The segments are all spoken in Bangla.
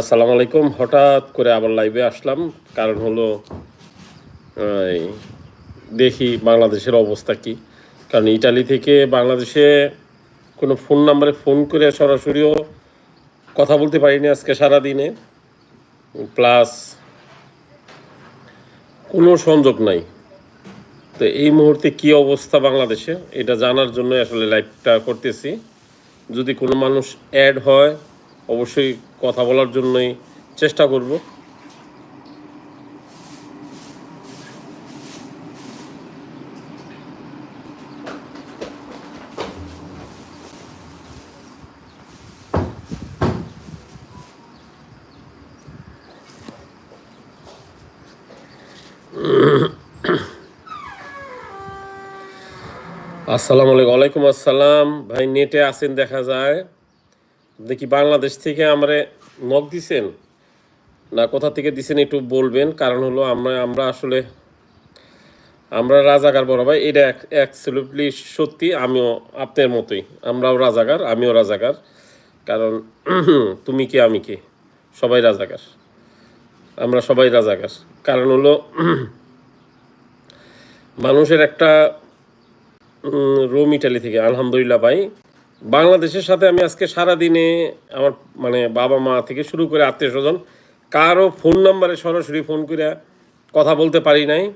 আসসালামু আলাইকুম। হঠাৎ করে আবার লাইভে আসলাম। কারণ হলো দেখি বাংলাদেশের অবস্থা কি। কারণ ইটালি থেকে বাংলাদেশে কোনো ফোন নাম্বারে ফোন করে সরাসরিও কথা বলতে পারিনি আজকে সারাদিনে। প্লাস কোনো সংযোগ নাই। তো এই মুহূর্তে কি অবস্থা বাংলাদেশে, এটা জানার জন্য আসলে লাইভটা করতেছি। যদি কোনো মানুষ অ্যাড হয়, অবশ্যই কথা বলার জন্যই চেষ্টা করব। আসসালামু আলাইকুম। আসসালাম। ভাই নেটে আছেন দেখা যায়। দেখি বাংলাদেশ থেকে আমরা নক দিছেন? না কোথা থেকে দিছেন একটু বলবেন? কারণ হলো আমরা আমরা আসলে আমরা রাজাকার বড় ভাই এটা অ্যাকচুয়ালি সত্যি আমিও আপনার মতোই। আমরাও রাজাকার আমিও রাজাকার। কারণ তুমি কি আমি কি? সবাই রাজাকার। আমরা সবাই রাজাকার। কারণ হলো মানুষের একটা উম, রোম ইটালি থেকে আলহামদুলিল্লাহ ভাই বাংলাদেশের সাথে আমি আজকে সারা দিনে আমার মানে বাবা মা থেকে শুরু করে আত্মীয় স্বজন কারও ফোন নাম্বারে সরাসরি ফোন করে কথা বলতে পারি নাই।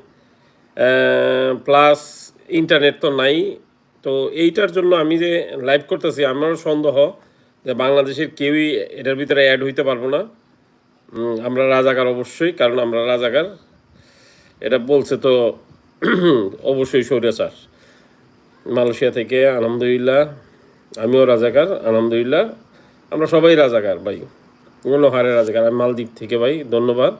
প্লাস ইন্টারনেট তো নাই। তো এইটার জন্য আমি যে লাইভ করতেছি, আমারও সন্দেহ যে বাংলাদেশের কেউই এটার ভিতরে অ্যাড হইতে পারব না। আমরা রাজাকার অবশ্যই, কারণ আমরা রাজাকার। এটা বলছে তো অবশ্যই স্বৈরাচার। মালয়েশিয়া থেকে, আলহামদুলিল্লাহ। আমিও রাজাকার, আলহামদুলিল্লাহ। আমরা সবাই রাজাকার, ভাই। কোনো হারে রাজাকার, আমি মালদ্বীপ থেকে, ভাই, ধন্যবাদ।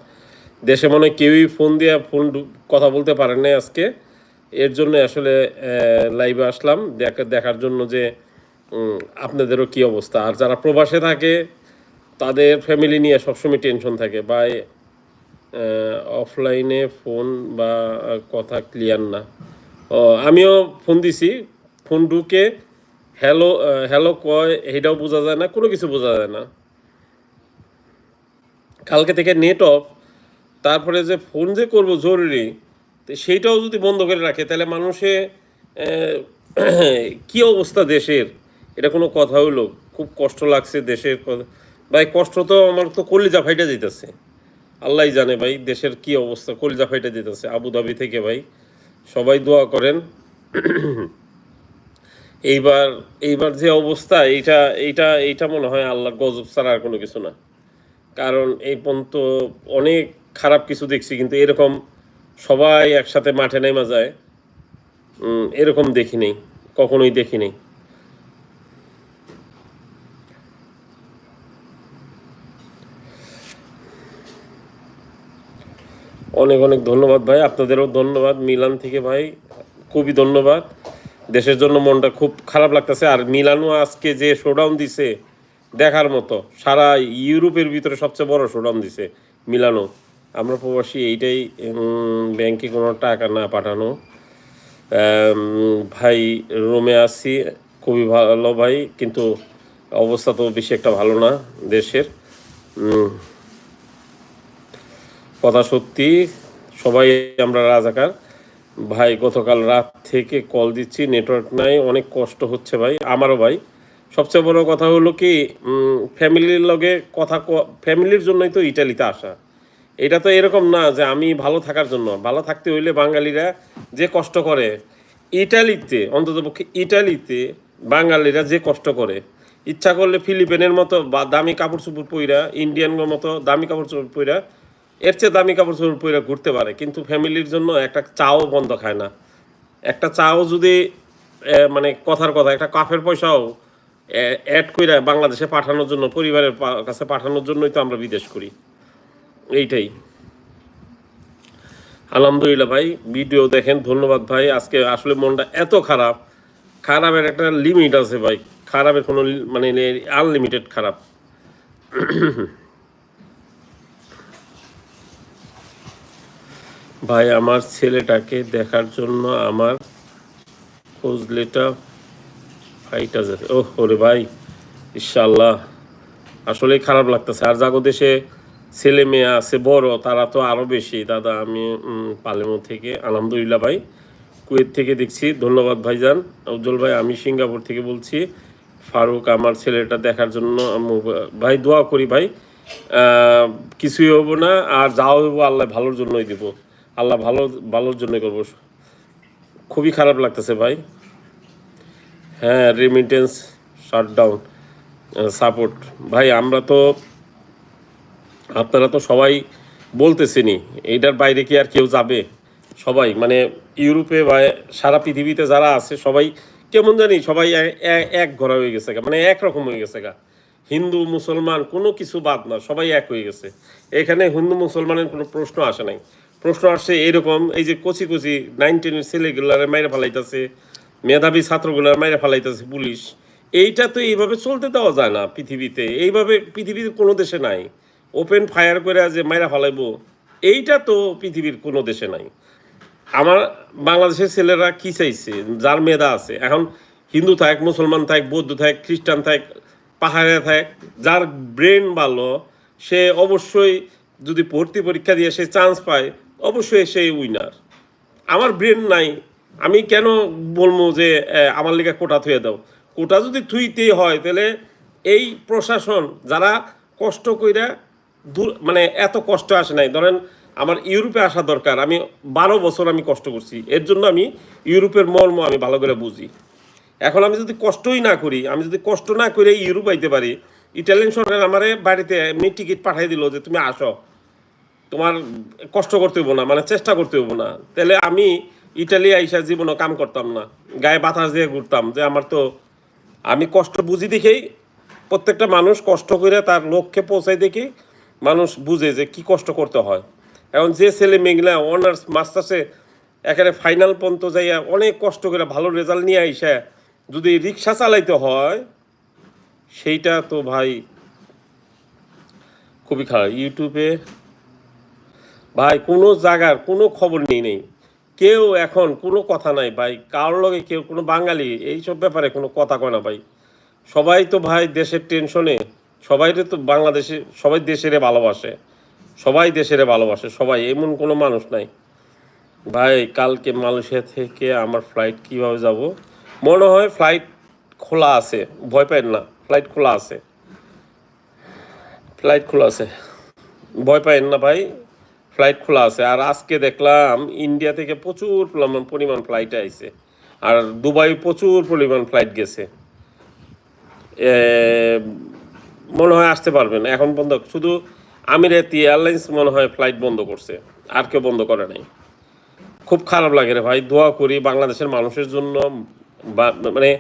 দেশে মনে কেউই ফোন দিয়ে ফোন কথা বলতে পারেন না আজকে। এর জন্য আসলে লাইভে আসলাম। দেখা দেখার জন্য যে আপনাদেরও কি অবস্থা? আর যারা প্রবাসে থাকে, তাদের ফ্যামিলি নিয়ে সবসময় টেনশন থাকে। বা অফলাইনে ফোন বা, কথা ক্লিয়ার না। আমিও ফোন দিছি। ফোন ঢুকে হ্যালো হ্যালো কয় এটাও বোঝা যায় না, কোনো কিছু বোঝা যায় না। কালকে থেকে নেট অফ তারপরে যে ফোন যে করব জরুরি, তো সেইটাও যদি বন্ধ করে রাখে, তাহলে মানুষে কি অবস্থা দেশের? এটা কোনো কথা হইল? খুব কষ্ট লাগছে দেশের ভাই, কষ্ট তো আমার তো কলিজা ফাইটা যেতেছে আল্লাহ জানে ভাই, দেশের কি অবস্থা, কলিজা ফাইটা যেতেছে আবুধাবি থেকে ভাই, সবাই দোয়া করেন। এইবার এইবার যে অবস্থা, এইটা এইটা এইটা মনে হয় আল্লাহর গজব ছাড়া আর কোনো কিছু না। কারণ এই পর্যন্ত অনেক খারাপ কিছু দেখছি, কিন্তু এরকম সবাই একসাথে মাঠে নেমা যায়। এরকম দেখিনি কখনোই দেখিনি অনেক অনেক ধন্যবাদ ভাই, আপনাদেরও ধন্যবাদ। মিলান থেকে ভাই, খুবই ধন্যবাদ। দেশের জন্য মনটা খুব খারাপ লাগতেছে। আর মিলানো আজকে যে শোডাউন দিছে, দেখার মতো, সারা ইউরোপের ভিতরে সবচেয়ে বড় শোডাউন দিছে মিলানো। আমরা প্রবাসী, এইটাই ব্যাংকে কোনো টাকা না পাঠানো। ভাই, রোমে আছি, খুবই ভালো ভাই, কিন্তু অবস্থা তো বেশি একটা ভালো না দেশের। কথা সত্যি, সবাই আমরা রাজাকার। ভাই, গতকাল রাত থেকে কল দিচ্ছি, নেটওয়ার্ক নাই, অনেক কষ্ট হচ্ছে ভাই, আমারও ভাই। সবচেয়ে বড় কথা হলো কি ফ্যামিলির লগে কথা ফ্যামিলির জন্যই তো ইটালিতে আসা। এটা তো এরকম না যে আমি ভালো থাকার জন্য, ভালো থাকতে হইলে বাঙালিরা যে কষ্ট করে, ইটালিতে, অন্ততপক্ষে ইটালিতে বাঙালিরা যে কষ্ট করে। ইচ্ছা করলে ফিলিপিনের মতো বা দামি কাপড় চোপড় পইরা ইন্ডিয়ানের মতো দামি কাপড় চোপড় পইরা এর চেয়ে দামি কাপড় চোপড় পইরা ঘুরতে পারে, কিন্তু ফ্যামিলির জন্য একটা চাও বন্ধ খায় না। একটা চাও যদি মানে কথার কথা, একটা কাফের পয়সাও অ্যাড কইরা বাংলাদেশে পাঠানোর জন্য, পরিবারের কাছে পাঠানোর জন্যই তো আমরা বিদেশ করি। এইটাই। আলহামদুলিল্লাহ ভাই, ভিডিও দেখেন, ধন্যবাদ ভাই। আজকে আসলে মনটা এত খারাপ। খারাপের একটা লিমিট আছে ভাই। খারাপের কোনো মানে আনলিমিটেড খারাপ। ভাই, আমার ছেলেটাকে দেখার জন্য আমার খোঁজলেটা ফাইটা যাবে ও ওরে ভাই ইনশাল্লাহ আসলে খারাপ লাগতেছে। আর জাগো দেশে ছেলে মেয়ে আছে, বড়, তারা তো আরও বেশি। দাদা, আমি পালেমো থেকে, আলহামদুলিল্লাহ ভাই, কুয়েত থেকে দেখছি। ধন্যবাদ ভাইজান। উজ্জ্বল ভাই, আমি সিঙ্গাপুর থেকে বলছি। ফারুক, আমার ছেলেটা দেখার জন্য ভাই, দোয়া করি ভাই। কিছুই হব না, আর যাও হইব আল্লাহ ভালোর জন্যই দিব। আল্লাহ ভালো, ভালোর জন্য করব। খুবই খারাপ লাগতেছে ভাই। হ্যাঁ রেমিটেন্স শাটডাউন সাপোর্ট ভাই, আমরা তো, আপনারা তো সবাই বলতেছেনই, এইটার বাইরে কি আর কেউ যাবে? সবাই মানে ইউরোপে বা সারা পৃথিবীতে যারা আছে, সবাই কেমন জানি সবাই এক ঘর হয়ে গেছে মানে একরকম হয়ে গেছে গা। হিন্দু, মুসলমান, কোনো কিছু বাদ না, সবাই এক হয়ে গেছে। এখানে হিন্দু, মুসলমানের কোনো প্রশ্ন আসে নাই। প্রশ্ন আসছে এরকম, এই যে কচি কচি নাইন টেনের ছেলেগুলারে মাইরে ফেলাইতেছে, মেধাবী ছাত্রগুলার মাইরে ফেলাইতেছে পুলিশ, এইটা তো এইভাবে চলতে দেওয়া যায় না পৃথিবীতে, এইভাবে পৃথিবীর কোনো দেশে নাই। ওপেন ফায়ার করে যে মাইরা ফেলাইবো, এইটা তো পৃথিবীর কোনো দেশে নাই। আমার বাংলাদেশের ছেলেরা কি চাইছে? যার মেধা আছে, এখন হিন্দু থাক, মুসলমান থাক, বৌদ্ধ থাক, খ্রিস্টান থাক, পাহাড়ে থাক, যার ব্রেন ভালো, সে অবশ্যই যদি ভর্তি পরীক্ষা দিয়ে সে চান্স পায় অবশ্যই সেই উইনার আমার ব্রেন নাই। আমি কেন বলব যে আমার লিগে কোটা থুয়ে দাও? কোটা যদি থুইতেই হয়, তাহলে এই প্রশাসন যারা কষ্ট কইরা দূর মানে এত কষ্ট আসে নাই। ধরেন, আমার ইউরোপে আসা দরকার। আমি বারো বছর আমি কষ্ট করছি। এর জন্য আমি ইউরোপের মর্ম আমি ভালো করে বুঝি। এখন আমি যদি কষ্টই না করি, আমি যদি কষ্ট না করে ইউরোপ আইতে পারি, ইটালিয়ান সরকার আমারে বাড়িতে এমনি টিকিট পাঠিয়ে দিল যে, তুমি আসো। তোমার কষ্ট করতে হব না মানে চেষ্টা করতে হব না। তাহলে আমি ইটালি আইসা জীবনও কাম করতাম না, গায়ে বাতাস দিয়ে ঘুরতাম, যে আমার তো আমি কষ্ট বুঝি দেখেই প্রত্যেকটা মানুষ কষ্ট করে তার লক্ষ্যে পৌঁছায় দেখি, মানুষ বুঝে যে কি কষ্ট করতে হয়। এখন যে ছেলে মেঘলা অনার্স মাস্টার্সে একেবারে ফাইনাল পর্যন্ত যাইয়া অনেক কষ্ট করে ভালো রেজাল্ট নিয়ে আইসা যদি রিক্সা চালাইতে হয়, সেইটা তো ভাই খুবই খারাপ। ইউটিউবে ভাই, কোনো জায়গার কোনো খবর নেই নেই। কেউ এখন কোনো কথা নাই, ভাই। কারোর লগে কেউ, কোনো বাঙালি, এইসব ব্যাপারে কোনো কথা কয় না, ভাই। সবাই তো ভাই দেশের টেনশনে সবাই তো বাংলাদেশে, সবাই দেশেরে ভালোবাসে। সবাই দেশেরে ভালোবাসে, সবাই, এমন কোনো মানুষ নাই। ভাই, কালকে মালয়েশিয়া থেকে আমার ফ্লাইট কীভাবে যাব? মনে হয় ফ্লাইট খোলা আছে, ভয় পাই না ফ্লাইট খোলা আছে। ফ্লাইট খোলা আছে। ভয় পাইন না, ভাই। ফ্লাইট খোলা আছে। আর আজকে দেখলাম ইন্ডিয়া থেকে প্রচুর পরিমাণ- ফ্লাইট আইছে। আর দুবাই প্রচুর পরিমাণ ফ্লাইট গেছে। মনে হয় আসতে পারবেন। এখন বন্ধ। শুধু আমিরাতি এয়ারলাইন্স মনে হয় ফ্লাইট বন্ধ করছে। আর কেউ বন্ধ করে নাই। খুব খারাপ লাগে রে ভাই। দোয়া করি বাংলাদেশের মানুষের জন্য মানে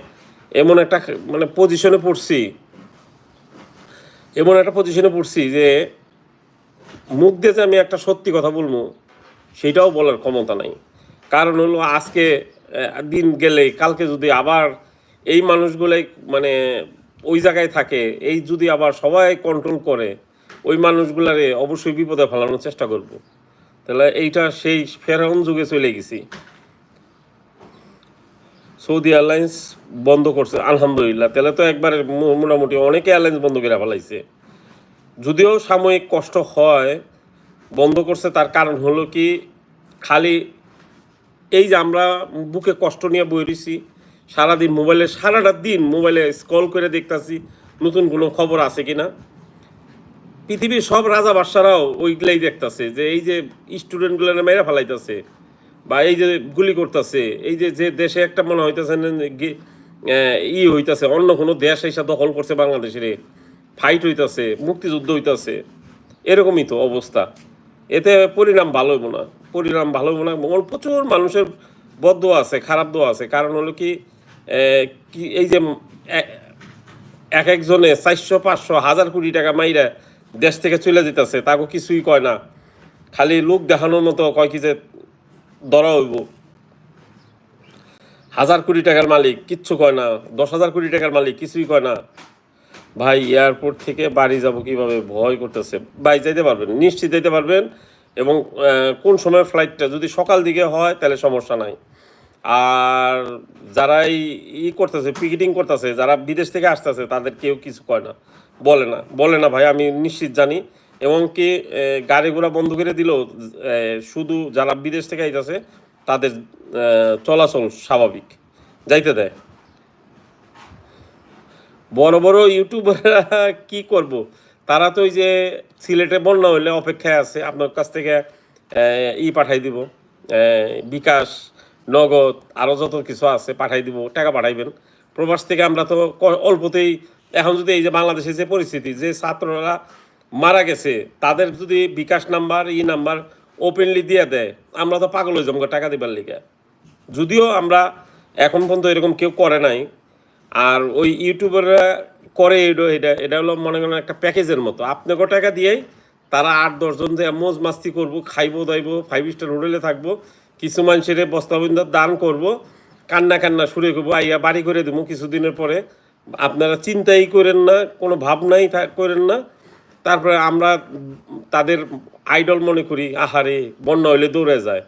এমন একটা মানে পজিশনে পড়ছি। এমন একটা পজিশনে পড়ছি যে মুখ দিয়ে আমি একটা সত্যি কথা বলব, সেটাও বলার ক্ষমতা নাই। কারণ হলো আজকে দিন গেলে, কালকে যদি আবার এই মানুষগুলাই মানে ওই জায়গায় থাকে, এই যদি আবার সবাই কন্ট্রোল করে, ওই মানুষগুলারে অবশ্যই বিপদে ফেলানোর চেষ্টা করব। তাহলে এইটা সেই ফেরাউন যুগে চলে গেছি। সৌদি এয়ারলাইন্স বন্ধ করছে, আলহামদুলিল্লাহ। তাহলে তো একবার মোটামুটি অনেকে এয়ারলাইন্স বন্ধ করে ফেলাইছে। যদিও সাময়িক কষ্ট হয়, বন্ধ করছে, তার কারণ হলো কি, খালি এই যে আমরা বুকে কষ্ট নিয়ে বই রয়েছি সারাদিন মোবাইলে, সারাটা দিন মোবাইলে স্ক্রল করে দেখতাছি, নতুন কোনো খবর আছে কি না পৃথিবীর সব রাজা বাদশারাও ওইগুলাই দেখতাছে, যে এই যে স্টুডেন্টগুলো মেরে ফেলাইতেছে, বা এই যে গুলি করতেছে, এই যে যে দেশে একটা মনে হইতেছে ই হইতাছে, অন্য কোনো দেশ এসে দখল করছে বাংলাদেশের। ফাইট হইতাছে, মুক্তিযুদ্ধ হইতাছে, এরকমই তো অবস্থা। এতে পরিণাম ভালো হইব না। পরিণাম ভালো হইব না প্রচুর মানুষের বদ্ধ আছে, খারাপ দোয়া আছে। কারণ হলো কি এই যে এক একজনে চারশো, পাঁচশো, হাজার কোটি টাকা মাইরা দেশ থেকে চলে যেতেছে, তাকে কিছুই কয় না। খালি লোক দেখানোর মতো কয় কি যে ধরা হইব। হাজার কোটি টাকার মালিক কিচ্ছু কয় না, দশ হাজার কোটি টাকার মালিক কিছুই কয় না। ভাই এয়ারপোর্ট থেকে বাড়ি যাব কীভাবে? ভয় করতেছে। ভাই, যাইতে পারবেন, নিশ্চিত যাইতে পারবেন। এবং কোন সময় ফ্লাইটটা যদি সকাল দিকে হয়, তাহলে সমস্যা নাই। আর যারা ই করতেছে পিকেটিং করতেছে, যারা বিদেশ থেকে আসতেছে, তাদের কেউ কিছু কয় না। বলে না। বলে না, ভাই, আমি নিশ্চিত জানি। এবং কি গাড়ি ঘোড়া বন্ধ করে দিলেও শুধু যারা বিদেশ থেকে আইতাছে, তাদের চলাচল স্বাভাবিক। যাইতে দেয়। বড় বড় ইউটিউবাররা কি করব? তারা তো ওই যে সিলেটে বন্যা হইলে অপেক্ষায় আছে। আপনার কাছ থেকে ই পাঠাই দিব। বিকাশ, নগদ আরও যত কিছু আছে পাঠাই দিব, টাকা পাঠাইবেন। প্রবাস থেকে আমরা তো অল্পতেই, এখন যদি এই যে বাংলাদেশের যে পরিস্থিতি, যে ছাত্ররা মারা গেছে, তাদের যদি বিকাশ নাম্বার, ই নাম্বার ওপেনলি দিয়ে দেয়, আমরা তো পাগল হয়ে যাব টাকা দিবার লিগে। যদিও আমরা এখন পর্যন্ত এরকম কেউ করে নাই আর ওই ইউটিউবাররা করে এটা এটা হলো মনে করেন একটা প্যাকেজের মতো। আপনাকে টাকা দিয়েই তারা আট দশজন যে মোজ মাস্তি করব, খাইবো, দাইবো ফাইভ স্টার হোটেলে থাকব, কিছু মানুষের বস্তাবন্ধার দান করব, কান্না কান্না শুরু করব, আইয়া বাড়ি করে দেবো কিছুদিনের পরে। আপনারা চিন্তাই করেন না, কোনো ভাবনাই করেন না। তারপরে আমরা তাদের আইডল মনে করি, আহারে, বন্যা হইলে দৌড়ে যায়।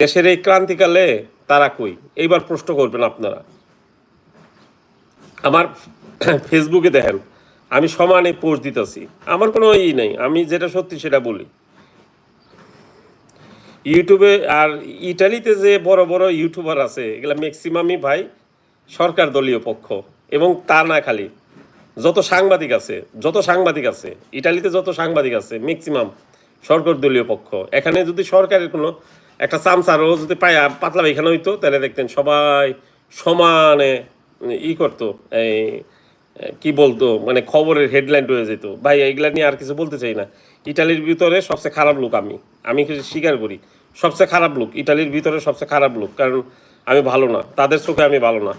দেশের এই ক্রান্তিকালে তারা কই? এইবার প্রশ্ন করবেন আপনারা। আমার ফেসবুকে দেখেন, আমি সমানে পোস্ট দিতেছি। আমার কোনো ই নেই, আমি যেটা সত্যি সেটা বলি। ইউটিউবে আর ইটালিতে যে বড় বড় ইউটিউবার আছে, এগুলা ম্যাক্সিমামই ভাই সরকার দলীয় পক্ষ, এবং তা না খালি। যত সাংবাদিক আছে, যত সাংবাদিক আছে ইটালিতে যত সাংবাদিক আছে ম্যাক্সিমাম সরকার দলীয় পক্ষ। এখানে যদি সরকারের কোনো একটা চামচারও যদি পায়া, পাতলা এখানে হইতো, তাহলে দেখতেন সবাই সমানে ই করতো, এই কি বলতো মানে খবরের হেডলাইন হয়ে যেত। ভাই, এইগুলা নিয়ে আর কিছু বলতে চাই না। ইটালির ভিতরে সবচেয়ে খারাপ লোক আমি। আমি কিছু স্বীকার করি। সবচেয়ে খারাপ লোক, ইটালির ভিতরে সবচেয়ে খারাপ লোক, কারণ আমি ভালো না। তাদের চোখে আমি ভালো না।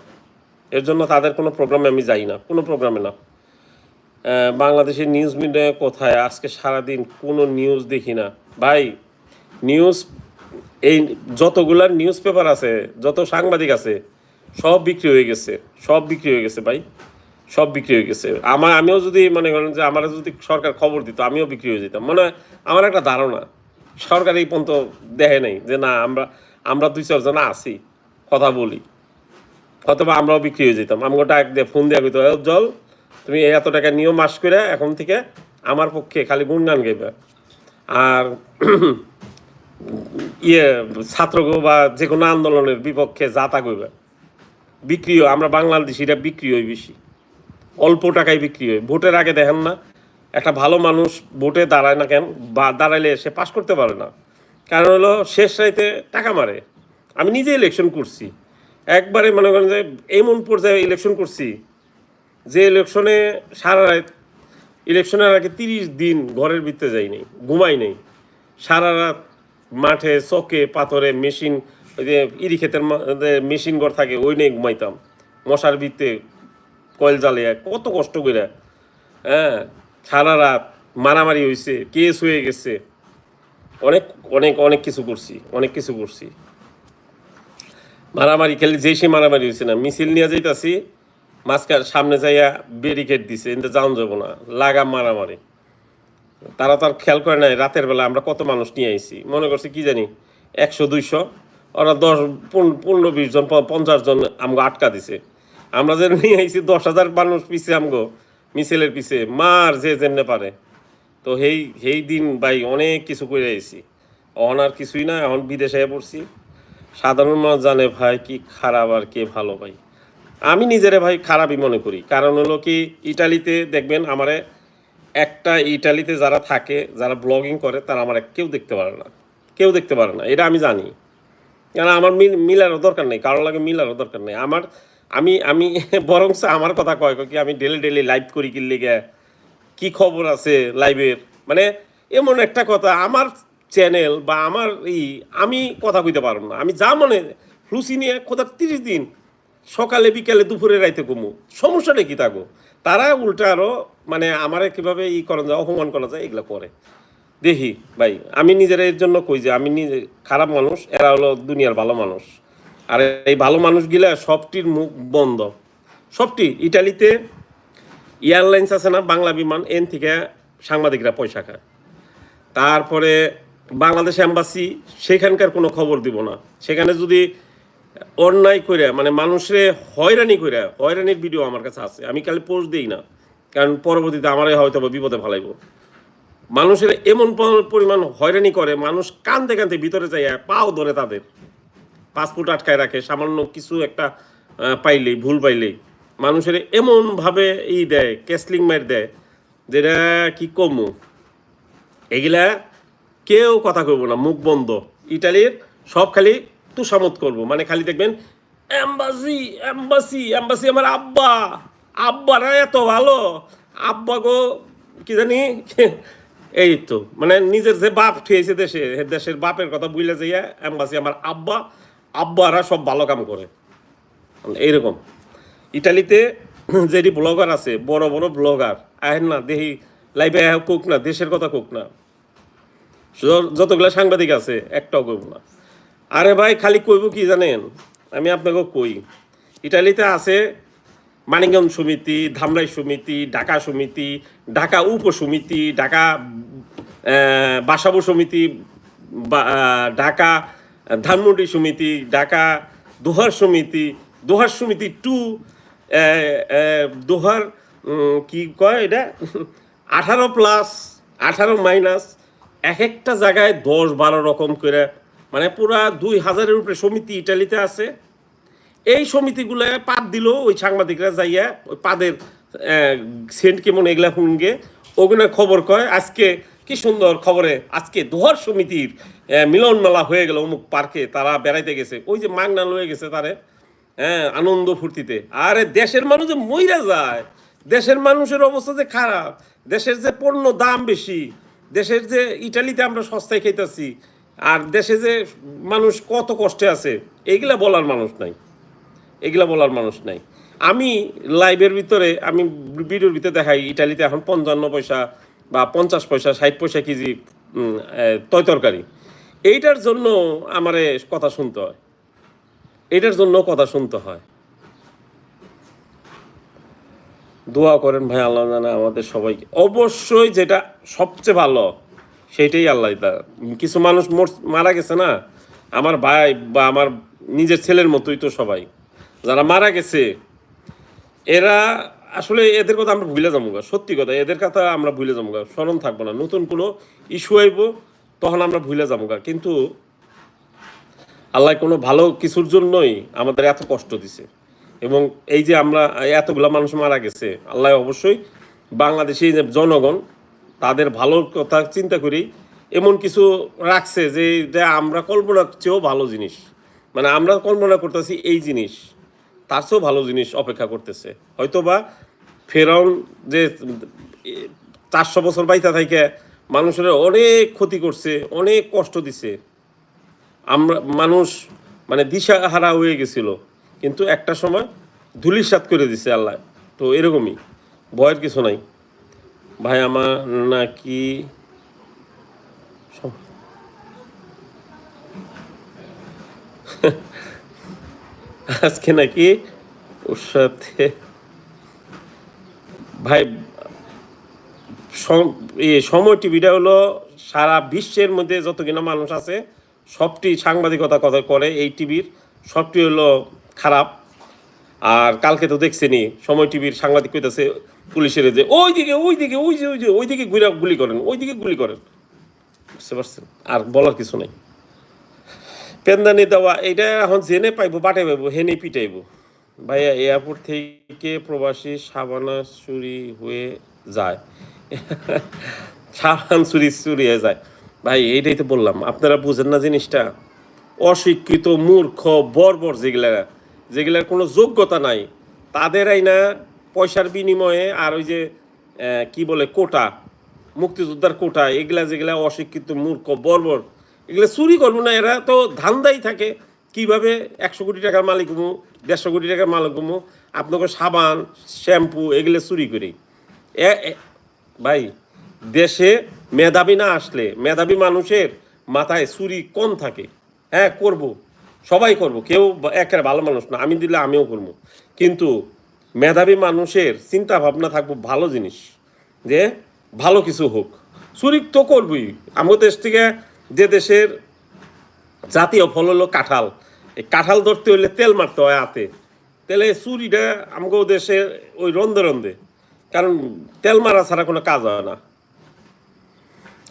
এর জন্য তাদের কোনো প্রোগ্রামে আমি যাই না, কোনো প্রোগ্রামে না। বাংলাদেশের নিউজ মিডিয়া কোথায়? আজকে সারাদিন কোনো নিউজ দেখি না। ভাই নিউজ এই যতগুলার নিউজ পেপার আছে, যত সাংবাদিক আছে সব বিক্রি হয়ে গেছে সব বিক্রি হয়ে গেছে ভাই সব বিক্রি হয়ে গেছে। আমার আমিও যদি মনে করেন যে আমার যদি সরকার খবর দিত আমিও বিক্রি হয়ে যেতাম। মনে আমার একটা ধারণা সরকার এই পর্যন্ত দেখে নেই যে না আমরা আমরা দুই চারজন আছি কথা বলি। অথবা আমরাও বিক্রি হয়ে যেতাম। আমাকে ডাক দিয়ে ফোন দেওয়া কইতো "এ, জল তুমি এত টাকা নিয়ম মাস করে এখন থেকে আমার পক্ষে খালি গুণগান গাইবে। আর ইয়ে ছাত্র বা যে কোনো আন্দোলনের বিপক্ষে যাতা কইবে। বিক্রি হয়, আমরা বাংলাদেশিরা বিক্রি হয় বেশি। অল্প টাকায় বিক্রি হয়। ভোটের আগে দেখেন না, একটা ভালো মানুষ ভোটে দাঁড়ায় না কেন, বা দাঁড়াইলে সে পাশ করতে পারে না। কারণ হলো, শেষ রাইতে টাকা মারে। আমি নিজে ইলেকশন করছি। একবারে মনে করেন যে, এমন পর্যায়ে ইলেকশন করছি, যে ইলেকশনে সারা রাত ইলেকশনের আগে তিরিশ দিন ঘরের ভিতরে যাই নেই, ঘুমাই নেই। সারা রাত মাঠে চকে, পাথরে মেশিন ওই যে ইরি ক্ষেতের মেশিন ঘর থাকে, ওই নিয়ে ঘুমাইতাম। মশার ভিতরে কয়েল জ্বালে কত কষ্ট করে হ্যাঁ সারা রাত মারামারি হয়েছে কেস হয়ে গেছে। অনেক অনেক অনেক কিছু করছি, অনেক কিছু করছি। মারামারি খেলে যেই সে মারামারি হয়েছে না, মিছিল নিয়ে যাইতাছি, মাঝখান সামনে যাইয়া ব্যারিকেড দিছে কিন্তু যাওন যাব না লাগাম মারামারি। তারা তো আর খেয়াল করে নাই, রাতের বেলা আমরা কত মানুষ নিয়ে আইছি। মনে করছি কি জানি, একশো, দুইশো ওরা দশ, পন- পনেরো, বিশ জন পঞ্চাশ জন আমগো আটকা দিছে। আমরা যে নিয়ে আইছি, দশ হাজার মানুষ পিছে আমগো, মিছিলের পিছে, মার যে যেমনে পারে। তো সেই সেই দিন ভাই অনেক কিছু করে আইছি। অহন আর কিছুই না, এখন বিদেশে পড়ছি। সাধারণ মানুষ জানে ভাই কি খারাপ আর কে ভালো ভাই। আমি নিজেরে ভাই খারাপই মনে করি। কারণ হলো কি, ইটালিতে দেখবেন আমারে একটা ইটালিতে যারা থাকে, যারা ব্লগিং করে, তারা আমার কেউ দেখতে পারে না। কেউ দেখতে পারে না, এটা আমি জানি। কেন আমার মিল- মিলারও দরকার নেই কারোর লাগে মিলারও দরকার নেই। আমার আমি আমি বরং আমার কথা কয় কি আমি ডেলি ডেলি লাইভ করি কি লেগে? কি খবর আছে লাইভের মানে এমন একটা কথা, আমার চ্যানেল বা আমার ই, আমি কথা কইতে পারব না। আমি যা মনে ফ্লুসি নিয়ে কোথা তিরিশ দিন, সকালে, বিকালে, দুপুরে, রাইতে কমু সমস্যাটা কি থাকো তারা উল্টা আরও মানে আমারে কীভাবে ই করা যায়, অপমান করা যায়, এগুলো করে। দেখি, ভাই, আমি নিজের এর জন্য কই যে আমি নিজে খারাপ মানুষ, এরা হলো দুনিয়ার ভালো মানুষ। আর এই ভালো মানুষগুলা সবটির মুখ বন্ধ। সবটি, ইটালিতে এয়ারলাইন্স আছে না, বাংলা বিমান, এন থেকে সাংবাদিকরা পয়সা খায়। তারপরে বাংলাদেশ এম্বাসি, সেখানকার কোনো খবর দিব না। সেখানে যদি অন্যায় করে মানে মানুষের হয়রানি করে হয়রানির ভিডিও আমার কাছে আছে। আমি খালি পোস্ট দিই না, কারণ পরবর্তীতে আমারই হয়তো বিপদে ফেলাইব। মানুষের এমন পরিমাণ হয়রানি করে, মানুষ কানতে কানতে ভিতরে যাই পাও ধরে তাদের। পাসপোর্ট আটকায় রাখে, সামান্য কিছু একটা পাইলেই, ভুল পাইলেই। মানুষের এমনভাবে ই দেয় ক্যাসলিং মার দেয় যেটা কি কমু? এগুলা কেউ কথা কইব না, মুখ বন্ধ। ইটালির সব খালি তুষামত করব। মানে খালি দেখবেন, এম্বাসি এম্বাসি এম্বাসি আমার আব্বা। আব্বারা এত ভালো। আব্বা গো, কি জানি এই তো মানে নিজের যে বাপ ঠিয়েছে দেশে দেশের বাপের কথা বুঝলে যাইয়া এম্বাসি আমার আব্বা, আব্বারা সব ভালো কাম করে। এইরকম। ইটালিতে যেটি ব্লগার আছে, বড় বড় ব্লগার, আহেন না দেখি লাইভে কোক না, দেশের কথা কোক না। যতগুলা সাংবাদিক আছে, একটাও কইব না। আরে ভাই, খালি কইব কি জানেন? আমি আপনাকে কই। ইটালিতে আছে মানিকগঞ্জ সমিতি, ধামরাই সমিতি, ঢাকা সমিতি, ঢাকা উপ সমিতি, ঢাকা বাসাবো সমিতি ঢাকা ধানমন্ডি সমিতি, ঢাকা দোহার সমিতি দোহার সমিতি টু দোহার কি কয় এটা? আঠারো প্লাস আঠারো মাইনাস এক একটা জায়গায় দশ বারো রকম করে মানে পুরা দুই হাজারের উপরে সমিতি ইটালিতে আছে। এই সমিতিগুলো পাদ দিল, ওই সাংবাদিকরা যাইয়া ওই পাদের সেন্ট কেমন এগুলা শুনগে। ওগুলো খবর কয়, আজকে কি সুন্দর খবরে, আজকে দোহার সমিতির মিলন মেলা হয়ে গেল অমুক পার্কে, তারা বেড়াইতে গেছে। ওই যে মাগনা লয়ে গেছে তারে হ্যাঁ আনন্দ ফুর্তিতে। আরে দেশের মানুষ যে মইরা যায়, দেশের মানুষের অবস্থা যে খারাপ, দেশের যে পণ্য দাম বেশি, দেশের যে ইটালিতে আমরা সস্তায় খাইতেছি, আর দেশে যে মানুষ কত কষ্টে আছে এইগুলা বলার মানুষ নাই। এগুলা বলার মানুষ নাই। আমি লাইভের ভিতরে, আমি ভিডিওর ভিতরে দেখাই, ইটালিতে এখন পঞ্চান্ন পয়সা বা পঞ্চাশ পয়সা, ষাট পয়সা কেজি তয় তরকারি। এইটার জন্য আমারে কথা শুনতে হয়। এইটার জন্য কথা শুনতে হয়। দোয়া করেন ভাই, আল্লাহ জানে আমাদের সবাইকে। অবশ্যই যেটা সবচেয়ে ভালো, সেইটাই আল্লাহ কিছু মানুষ মারা গেছে না? আমার ভাই বা আমার নিজের ছেলের মতোই তো সবাই। যারা মারা গেছে, এরা আসলে এদের কথা আমরা ভুলে যাব সত্যি কথা, এদের কথা আমরা ভুলে যাব স্মরণ থাকব না, নতুন কোনো ইস্যু আইব, তখন আমরা ভুলে যাব কিন্তু আল্লাহ কোনো ভালো কিছুর জন্যই আমাদের এত কষ্ট দিছে। এবং এই যে আমরা এতগুলা মানুষ মারা গেছে, আল্লাহ অবশ্যই বাংলাদেশি যে জনগণ, তাদের ভালোর কথা চিন্তা করি, এমন কিছু রাখছে যে আমরা কল্পনার চেয়েও ভালো জিনিস। মানে আমরা কল্পনা করতেছি এই জিনিস। তার চেয়েও ভালো জিনিস অপেক্ষা করতেছে। হয়তোবা ফেরাউন যে চারশো বছর বাইতা থেকে, মানুষের অনেক ক্ষতি করছে, অনেক কষ্ট দিছে। আমরা, মানুষ মানে দিশাহারা হয়ে গেছিল। কিন্তু একটা সময় ধুলিসাত করে দিছে আল্লাহ। তো এরকমই, ভয়ের কিছু নাই। ভাই, আমার নাকি সম- আজকে নাকি ওর সাথে ভাই সময় টিভিটা হলো সারা বিশ্বের মধ্যে যত কিনা মানুষ আছে, সবটি সাংবাদিকতা কথা করে এই টিভির, সবটি হলো খারাপ। আর কালকে তো দেখছেনি সময় টিভির সাংবাদিক কইতাছে পুলিশের যে ওই দিকে ওই দিকে ওই যে ওই যে ওই দিকে গুলি করেন ওই দিকে গুলি করেন। বুঝতে পারছেন? আর বলার কিছু নাই। পেনদানি দেওয়া এটা এখন জেনে পাইবো বাটে পাইবো, হেনে পিটাইবো। ভাইয়া এয়ারপোর্ট থেকে প্রবাসী সাবানা চুরি হয়ে যায়। সাবান চুরি চুরি হয়ে যায়। ভাই, এইটাই তো বললাম, আপনারা বুঝেন না জিনিসটা? অশিক্ষিত, মূর্খ, বর্বর যেগুলা, যেগুলার কোনো যোগ্যতা নাই। তাদেরাই না পয়সার বিনিময়ে আর ওই যে কি বলে, কোটা, মুক্তিযোদ্ধার কোটা, এগুলা যেগুলা অশিক্ষিত, মূর্খ, বর্বর এগুলা চুরি করব না, এরা তো ধান্দাই থাকে। কীভাবে একশো কোটি টাকার মালিক হমু দেড়শো কোটি টাকার মালিক হমু আপনাকে সাবান, শ্যাম্পু এগুলো চুরি করি। এ- ভাই, দেশে মেধাবী না আসলে, মেধাবী মানুষের মাথায় চুরি কম থাকে। হ্যাঁ করব, সবাই করব, কেউ একেবারে ভালো মানুষ না, আমি দিলে আমিও করব। কিন্তু মেধাবী মানুষের চিন্তা ভাবনা থাকব ভালো জিনিস, যে ভালো কিছু হোক। চুরি তো করবই আমার দেশ থেকে যে দেশের জাতীয় ফল হলো কাঁঠাল। এই কাঁঠাল ধরতে হইলে তেল মারতে হয় হাতে। তেলে চুরিটা আমাকেও দেশে ওই রন্ধে রন্ধে। কারণ তেল মারা ছাড়া কোনো কাজ হয় না।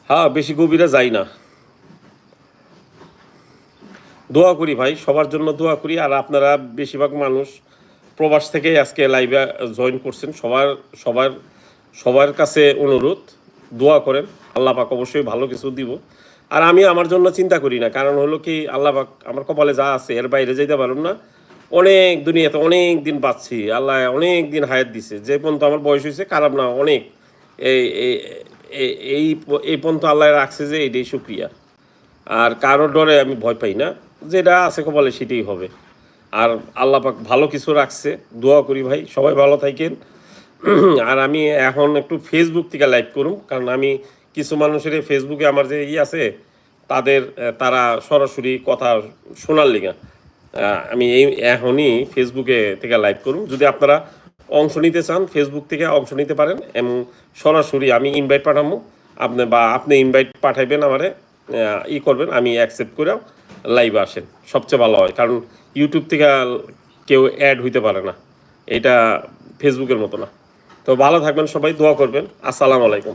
হ্যাঁ বেশি গভীরে যাই না। দোয়া করি ভাই, সবার জন্য দোয়া করি। আর আপনারা বেশিরভাগ মানুষ প্রবাস থেকেই আজকে লাইভে জয়েন করছেন। সবার সবার সবার কাছে অনুরোধ, দোয়া করেন। আল্লাহ পাক অবশ্যই ভালো কিছু দিব। আর আমি আমার জন্য চিন্তা করি না। কারণ হলো কি, আল্লাহ আমার কপালে যা আছে, এর বাইরে যেতে পারলাম না। অনেক দুনিয়াতে অনেক দিন বাঁচছি আল্লাহ অনেক দিন হায়াত দিছে। যে পর্যন্ত আমার বয়স হয়েছে, খারাপ না, অনেক। এই, এই- এই- এই এই পর্যন্ত আল্লাহ রাখছে যে এটাই সুক্রিয়া আর কারোর ডরে আমি ভয় পাই না। যেটা আছে কপালে সেটাই হবে। আর আল্লাহ পাক ভালো কিছু রাখছে। দোয়া করি ভাই, সবাই ভালো থাকেন। আর আমি এখন একটু ফেসবুক থেকে লাইভ করুম। কারণ আমি কিছু মানুষের ফেসবুকে আমার যে ই আছে, তাদের তারা সরাসরি কথা শোনার লিগা। আমি এই, এখনই ফেসবুকে থেকে লাইভ করুম যদি আপনারা অংশ নিতে চান ফেসবুক থেকে অংশ নিতে পারেন এবং সরাসরি আমি ইনভাইট পাঠাবো আপনি বা আপনি ইনভাইট পাঠাইবেন আমারে ই করবেন, আমি অ্যাকসেপ্ট করে লাইভে আসেন। সবচেয়ে ভালো হয়, কারণ ইউটিউব থেকে কেউ অ্যাড হইতে পারে না। এটা ফেসবুকের মতো না। তো ভালো থাকবেন সবাই, দোয়া করবেন। আসসালামু আলাইকুম।